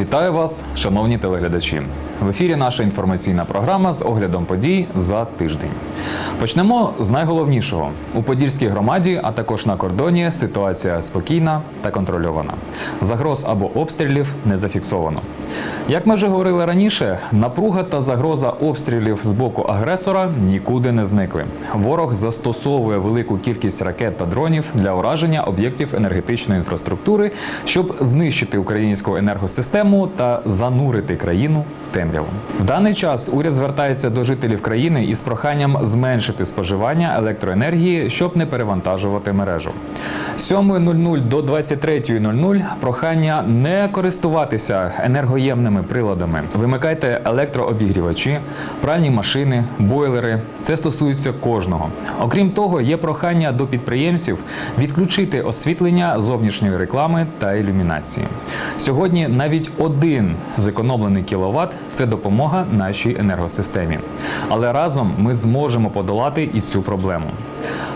Вітаю вас, шановні телеглядачі. В ефірі наша інформаційна програма з оглядом подій за тиждень. Почнемо з найголовнішого у Подільській громаді, а також на кордоні ситуація спокійна та контрольована. Загроз або обстрілів не зафіксовано. Як ми вже говорили раніше, напруга та загроза обстрілів з боку агресора нікуди не зникли. Ворог застосовує велику кількість ракет та дронів для ураження об'єктів енергетичної інфраструктури, щоб знищити українську енергосистему та занурити країну темряву. В даний час уряд звертається до жителів країни із проханням зменшити споживання електроенергії, щоб не перевантажувати мережу. 7.00 до 23.00 прохання не користуватися енергоємними приладами. Вимикайте електрообігрівачі, пральні машини, бойлери. Це стосується кожного. Окрім того, є прохання до підприємців відключити освітлення зовнішньої реклами та ілюмінації. Сьогодні навіть один зекономлений кіловат це допомога нашій енергосистемі. Але разом ми зможемо подолати і цю проблему.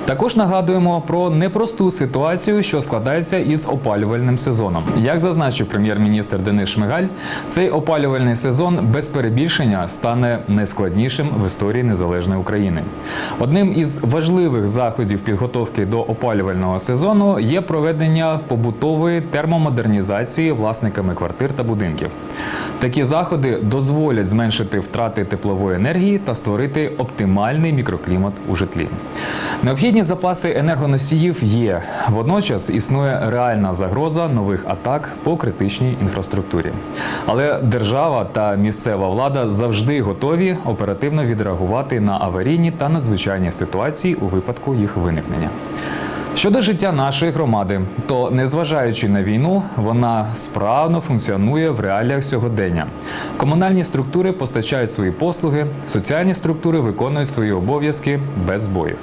Також нагадуємо про непросту ситуацію, що складається із опалювальним сезоном. Як зазначив прем'єр-міністр Денис Шмигаль, цей опалювальний сезон без перебільшення стане найскладнішим в історії незалежної України. Одним із важливих заходів підготовки до опалювального сезону є проведення побутової термомодернізації власниками квартир та будинків. Такі заходи дозволять зменшити втрати теплової енергії та створити оптимальний мікроклімат у житлі. Необхідні запаси енергоносіїв є. Водночас існує реальна загроза нових атак по критичній інфраструктурі. Але держава та місцева влада завжди готові оперативно відреагувати на аварійні та надзвичайні ситуації у випадку їх виникнення. Щодо життя нашої громади, то незважаючи на війну, вона справно функціонує в реаліях сьогодення. Комунальні структури постачають свої послуги, соціальні структури виконують свої обов'язки без збоїв.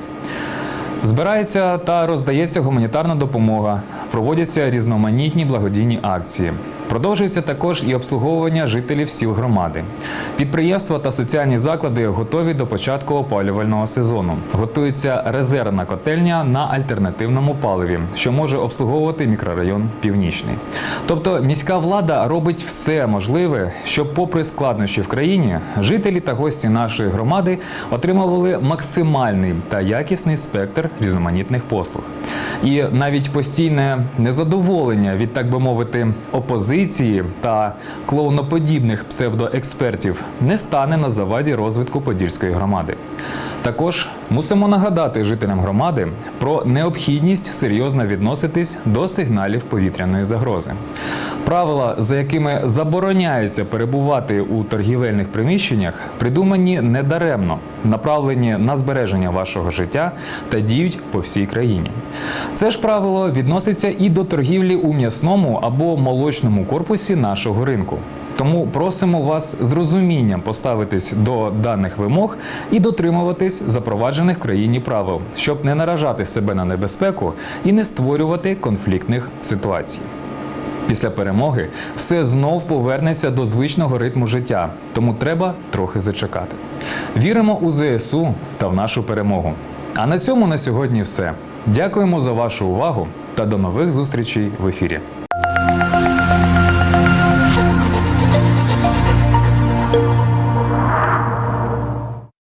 Збирається та роздається гуманітарна допомога, проводяться різноманітні благодійні акції. Продовжується також і обслуговування жителів сіл громади. Підприємства та соціальні заклади готові до початку опалювального сезону. Готується резервна котельня на альтернативному паливі, що може обслуговувати мікрорайон Північний. Тобто міська влада робить все можливе, щоб, попри складнощі в країні, жителі та гості нашої громади отримували максимальний та якісний спектр різноманітних послуг. І навіть постійне незадоволення від, так би мовити, опозиції та клоуноподібних псевдоекспертів не стане на заваді розвитку Подільської громади. Також мусимо нагадати жителям громади про необхідність серйозно відноситись до сигналів повітряної загрози. Правила, за якими забороняється перебувати у торгівельних приміщеннях, придумані недаремно, направлені на збереження вашого життя та діють по всій країні. Це ж правило відноситься і до торгівлі у м'ясному або молочному корпусі нашого ринку. Тому просимо вас з розумінням поставитись до даних вимог і дотримуватись запроваджених в країні правил, щоб не наражати себе на небезпеку і не створювати конфліктних ситуацій. Після перемоги все знов повернеться до звичного ритму життя, тому треба трохи зачекати. Віримо у ЗСУ та в нашу перемогу. А на цьому на сьогодні все. Дякуємо за вашу увагу та до нових зустрічей в ефірі.